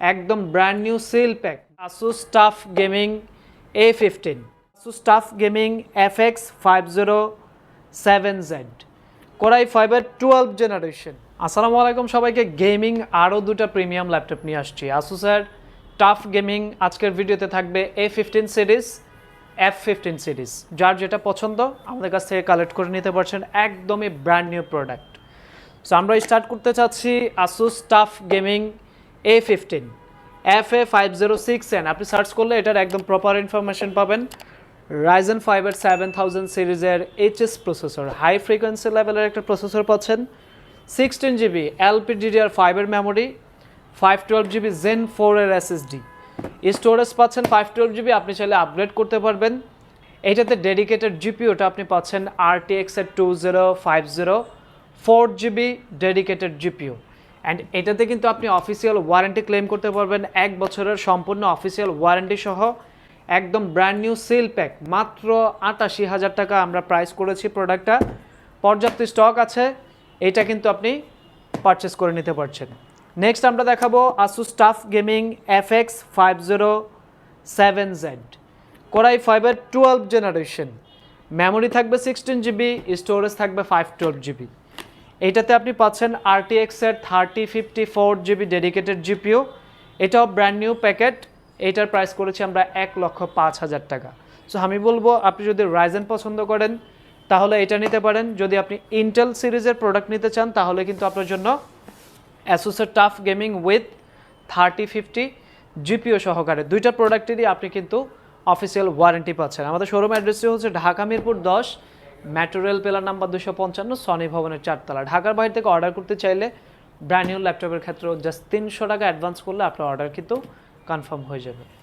একদম brand new seal pack Asus TUF gaming A fifteen Asus TUF gaming F X five zero seven Z core i ফাইভের twelve generation আসসালামু আলাইকুম সবাইকে gaming আরও দুটো premium laptop নিয়ে আসছি। আসুসের টাফ গেমিং আজকের ভিডিওতে থাকবে A fifteen series F fifteen series যার যেটা পছন্দ, আমাদের কাছ থেকে কালেক্ট করে নিতে পারছেন একদমই ব্র্যান্ড নিউ প্রোডাক্ট সো আমরা স্টার্ট করতে চাচ্ছি Asus TUF gaming A fifteen F A five zero six N আপনি সার্চ করলে এটার একদম প্রপার ইনফরমেশন পাবেন। রাইজেন ফাইভের সেভেন থাউজেন্ড সিরিজের এইচএস প্রসেসর হাই ফ্রিকোয়েন্সি লেভেলের একটা প্রসেসর পাচ্ছেন। সিক্সটিন জিবি এলপিডিডিআর ফাইভের memory five twelve GB gen ফোরের এসএসডি স্টোরেজ পাচ্ছেন ফাইভ টুয়েলভ জিবি আপনি চাইলে আপগ্রেড করতে পারবেন। এইটাতে ডেডিকেটেড জিপিওটা আপনি পাচ্ছেন আরটিএক্স এর two zero five zero four GB dedicated GPU and এটাতে কিন্তু আপনি অফিসিয়াল ওয়ারেন্টি ক্লেম করতে পারবেন। এক বছরের সম্পূর্ণ অফিসিয়াল ওয়ারেন্টি সহ একদম ব্র্যান্ড নিউ সিল প্যাক মাত্র আটাশি হাজার টাকা আমরা প্রাইস করেছি প্রোডাক্টটা পর্যাপ্ত স্টক আছে। এটা কিন্তু আপনি পারচেস করে নিতে পারছেন। নেক্সট আমরা দেখাবো Asus TUF gaming F X five zero seven Z core i ফাইভের টুয়েলভ জেনারেশন মেমোরি থাকবে সিক্সটিন জিবি স্টোরেজ থাকবে ফাইভ টুয়েলভ জিবি এইটাতে আপনি পাচ্ছেন আরটিএক্স এর thirty fifty four GB dedicated GPU এটাও ব্র্যান্ড নিউ প্যাকেট এইটার প্রাইস করেছি আমরা এক লক্ষ পাঁচ হাজার টাকা। সো আমি বলব, আপনি যদি রাইজেন পছন্দ করেন, তাহলে এটা নিতে পারেন। যদি আপনি ইন্টেল সিরিজের প্রোডাক্ট নিতে চান, তাহলে কিন্তু আপনার জন্য অ্যাসুসের TUF gaming with thirty fifty GPU সহকারে দুইটা প্রোডাক্টেরই আপনি কিন্তু অফিসিয়াল ওয়ারেন্টি পাচ্ছেন। আমাদের শোরুম অ্যাড্রেসটি হচ্ছে ঢাকা মিরপুর দশ ম্যাটেরিয়াল পেলার নাম্বার দুশো পঞ্চান্ন, সনি ভবনের চারতলা। ঢাকার বাইরে থেকে অর্ডার করতে চাইলে ব্র্যান্ড নিউ ল্যাপটপের ক্ষেত্রেও জাস্ট তিনশো টাকা অ্যাডভান্স করলে আপনার অর্ডার কিন্তু কনফার্ম হয়ে যাবে।